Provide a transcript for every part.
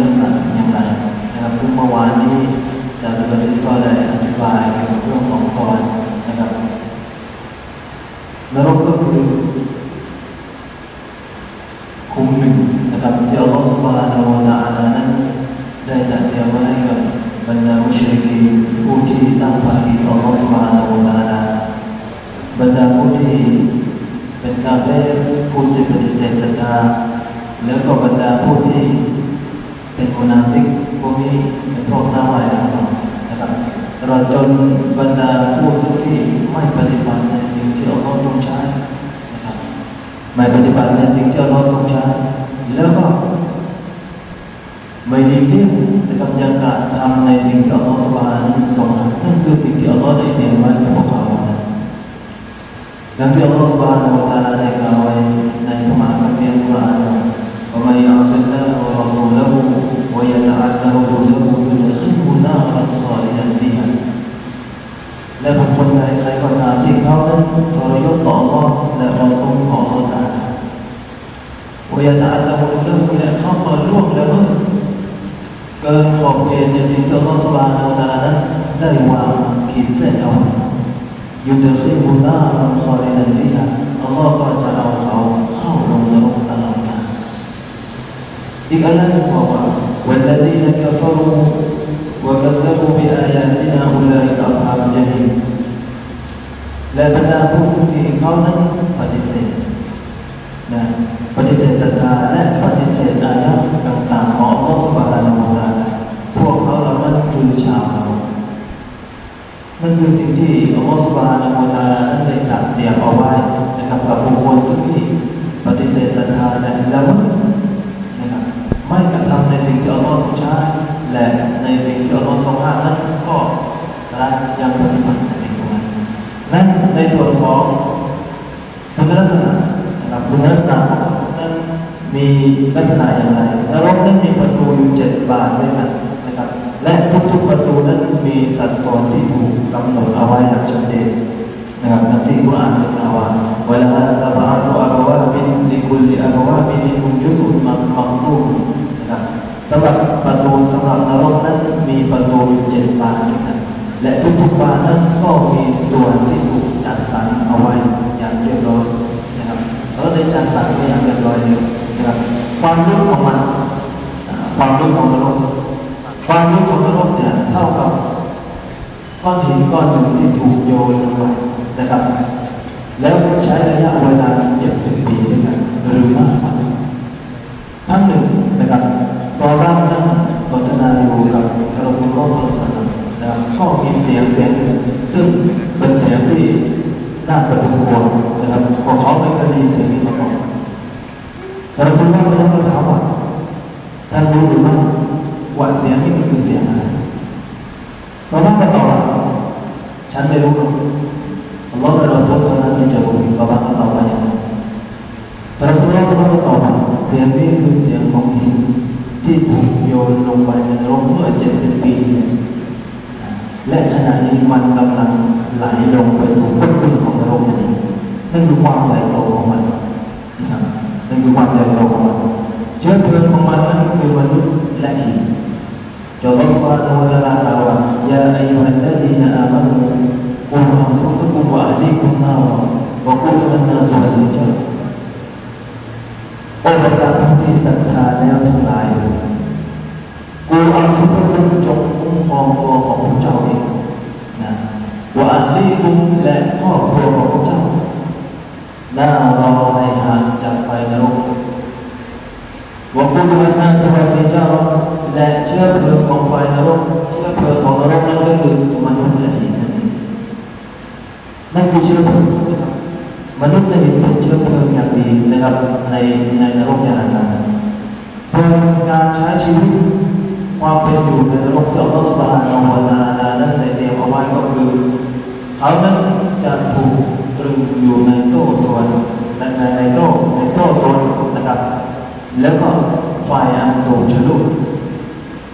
ลักษณะอย่างไรนะครับซึ่งเมื่อวานนี้อาจารย์ประสิทธิ์ก็ได้อธิบายเกี่ยวกับเรื่องของสวรรค์นะครับนรกก็คือคุมหนึ่งนะครับที่อัลลอฮฺสุบฮานาอูวะตะอาลานั้นได้จัดเตรียมไว้ให้กับบรรดามุชริกีนผู้ที่ตั้งภาคีต่ออัลลอฮฺสุบฮานาอูวะตะอาลาบรรดาผู้ที่เป็นกาเฟ่ผู้ที่ปฏิเสธศรัทธาแล้วก็บรรดาผู้ที่ เป็นมุนาฟิกพวกนี้เป็นพวกหน้าใหม่ต่างๆนะครับตลอดจนบรรดาผู้ซึ่งที่ไม่ปฏิบัติในสิ่งที่อัลลอฮฺทรงใช้นะครับไม่ปฏิบัติในสิ่งที่เราต้องใช้แล้วก็ไม่ดีเลี่ยงนะครับยังกระทำในสิ่งที่อัลลอฮฺสุบฮานะฮูวะตะอาลาทรงนั่นคือสิ่งที่อัลลอฮฺได้เตรียมไว้กับพวกเขาดังที่อัลลอฮฺสุบฮานะวะตาลา รกตลอดกาลอีกอันหนึงบอกว่า والذين كفروا وكذبوا بآياتنا أولئك أصحاب الجحيم และบรรดาผู้ซึ่งที่เขานั้นปฏิเสธนะปฏิเสธศรัทธาและปฏิเสธอายะต่างๆของ ที่อัลลอฮฺสุบฮานาอูตะอาลาได้ตรัสเตรียมเอาไว้นะครับกับบุคคลที่ปฏิเสธศรัทธาและละเมิดนะครับไม่กระทำในสิ่งที่อัลลอฮฺทรงใช้และในสิ่งที่อัลลอฮฺทรงห้ามนั้นก็ละยังปฏิบัติในสิ่งนั้นนั้นในส่วนของคุณลักษณะนะครับคุณลักษณะของนั้นมีลักษณะอย่างไรนรกนั้นมีประตูอยู่เจ็ดบานด้วยกัน สุมังมังซูนะครับสำหรับประตูสำหรับนรกนั้นมีประตูเจ็ดบานด้วยกันและทุกๆบานนั้นก็มีส่วนที่ถูกจัดสรรเอาไว้อย่างเรียบร้อยนะครับเราได้จัดสรรไว้อย่างเรียบร้อยเลยนะครับความลึกของมันความลึกของนรกความลึกของนรกเนี่ยเท่ากับก้อนหินก้อนหนึ่งที่ถูกโยนลงไป นะครับ แล้วใช้ระยะเวลาเจ็ดสิบปีด้วยกันหรือมากกว่านั้นครั้งหนึ่งนะครับซอบ้านนั่งสนทนาอยู่กับพระรสุลลอฮ์สัลลัลลอฮุอะลัยฮิวะซัลลัมนะครับก็มีเสียงเสียงหนึ่งซึ่งเป็นเสียงที่น่าสะดุ้งกลัวนะครับพวกเขาไม่เคยได้ยินเสียงนี้มาก่อนแต่เราซึ่งว่ารก็ถามว่าท่านรู้หรือไม่ว่าเสียงนี้คือเสียงอะไรสามาก็ตอบว่าฉันไม่รู้ หรอกอัลลอฮฺและเราสุลเท่านั้นที่จะรู้สามารถก็ตอบว่าอย่างนั้นแต่เราสุลสมารถก็ตอบว่าเสียงนี้คือเสียงของหินที่ถูกโยนลงไปในนรกเมื่อเจ็ดสิบปีที่แล้วและขณะนี้มันกำลังไหลลงไปสู่ก้นบึ้งของรกนั่นเองนั่นคือความใหญ่โตของมันนั่นคือความใหญ่โตของมันเชื้อเพลิงของมันนั้นคือมนุษย์และหินจอร์ดสวาโนละลากล่าวว่ายาอายุฮันดาดีนาอามานุอุลอัมฟุส กุมวะอัลลีคุมนาวะวะกุลอันนาสุฮันจัลโอ้บรรดาผู้ที่ศรัทธาแล้วทั้งหลายกูอัลฟุสกุมจงคุ้มครองตัวของพระเจ้าเองนะว่าอัลลีกุมและครอบครัวของพระเจ้าน่ารอให้ห่างจากไฟนรกว่ากุลวันนาสวัสดิเจ้าและเชื้อเพลิงของไฟนรกเชื้อเพลิงของนรกนั้นก็คือมนุษย์และหินนั่นเอง นั่นคือเชื้อเพลิงมนุษย์ได้เป็นเชื้อเพลิงอย่างดีนะครับ ในในนรกยานนั้นส่วนการใช้ชีวิตความเป็นอยู่ในนรกที่อัลลอฮฺสุบฮานาอูวะตะอาลานั้นในเตรียมเอาไว้ก็คือเขานั้นจะถูกตรึงอยู่ในโต้ส่วนในในในโต้ในโซ่ตนนะครับ แล้วก็ไฟอันสูงชะลุก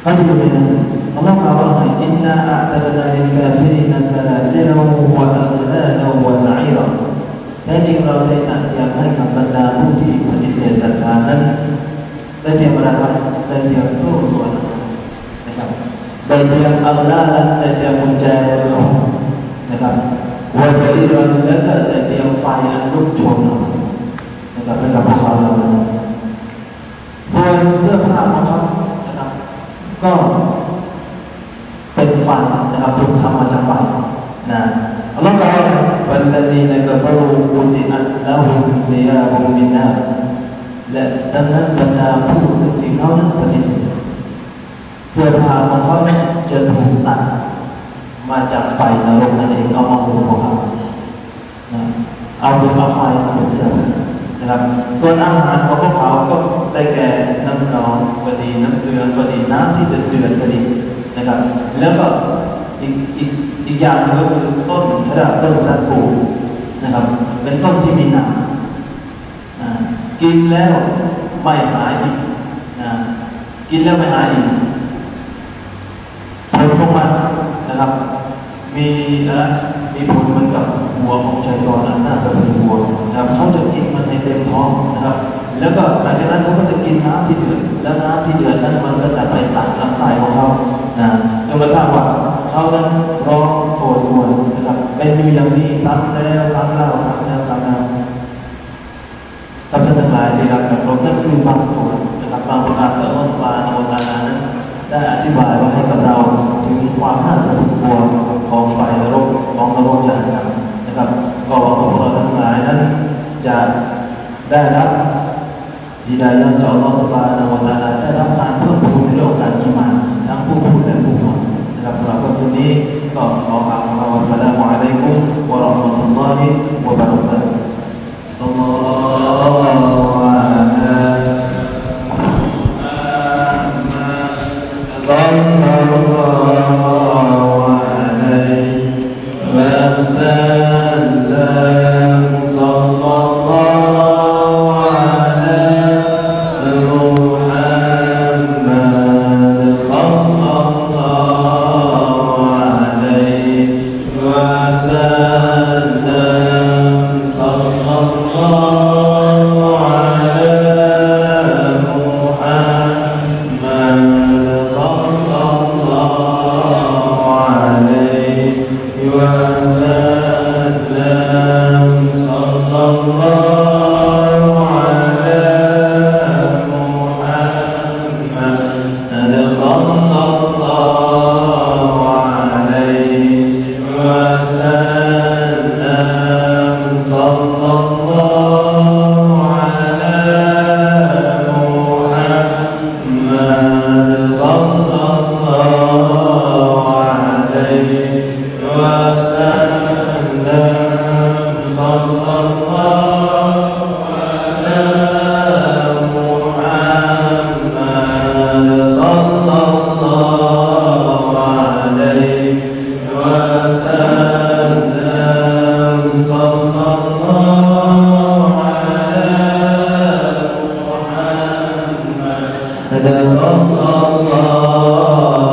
เขาจะอยู่ในนั้นอัลลอฮฺกล่าวว่าอินนาอัตตะนาลิลกาฟิรินซาลาซิลวะอัลลาลวะซะอีร แท้จริงเราได้ตัดยามให้กับบรรดาผู้ที่ปฏิเสธศรัทธานั้น ก็เทียมอะไรวะเตรียมสู้ตัวนะครับเตรียมอัลลอฮ์เทียมมุจเจเรานะครับวันที่เราแล้วก็เทียมไฟอันลุกโชนนะครับเป็นกับพวกเขาเราส่วนเสื้อผ้าของเขานะครับก็เป็นไฟนะครับถูกทำมาจากไฟนะอัลลอฮ์บอกว่าวันที่เราก็ฟูอุติอัตละหุมเสียบุมินนา และดังนั้นบรรดาผู้ซึ่งที่เขานั้นปฏิเสธเสื้อผ้าของเขาจะถูกตัดมาจากไฟนรกนั่นเองเอามาหุงของเขาเอาเป็นเอาไฟมาเป็นเสื้อผ้านะครับ ส่วนอาหารของพวกเขาก็ได้แก่น้ำร้อนก็ดีน้ำเกลือก็ดีน้ำที่เดือดเดือดก็ดีนะครับ แล้วก็อีกอีกอีกอย่างก็คือต้นระดับต้นสัตปูนะครับ เป็นต้นที่มีหนาม กินแล้วไม่หายอีกนะกินแล้วไม่หายอีกผลของมันนะครับ มีนะมีผลเหมือนกับหัวของชายตอนอันน่าสะพรึงหัวนะครับเขาจะกินมันในเต็มท้องนะครับ แล้วก็หลังจากนั้นเขาก็จะกินน้ำที่เดือดแล้วน้ำที่เดือดนั้นมันก็จะไปตัดลำไส้ของเขานะจนกระทั่งว่าเขานั้นร้องโอดควรนะครับเป็นอยู่อย่างนี้ซ้ำแล้วซ้ำเล่าซ้ำแล้วซ้ำเล่าท่านทั้งหลายที่รักแบบรบ นั่นคือบางส่วนนะครับบางประการที่อัลลอฮฺสุบฮานะฮูวะตะอาลานั้นได้อธิบายไว่าให้กับเราถึงความน่าสะพรึงกลัวของไฟนรกของนรกจาหันนะครับก็หวังว่าพวกเราทั้งหลายนั้น จะได้รับดีดายะจากอัลลอฮฺสุบานะฮูวะตะอาลาได้รับการเพิ่มพูนในเรื่องของการอีหมานทั้งผู้พูดและผู้ฟังนะครับสำหรับวันนี้ก็ขอกล่าวคำว่าอัสสลามุอะลัยกุมวะราะห์มะตุลลอฮิวะบะเราะกาตุฮ์อั Allah, Allah.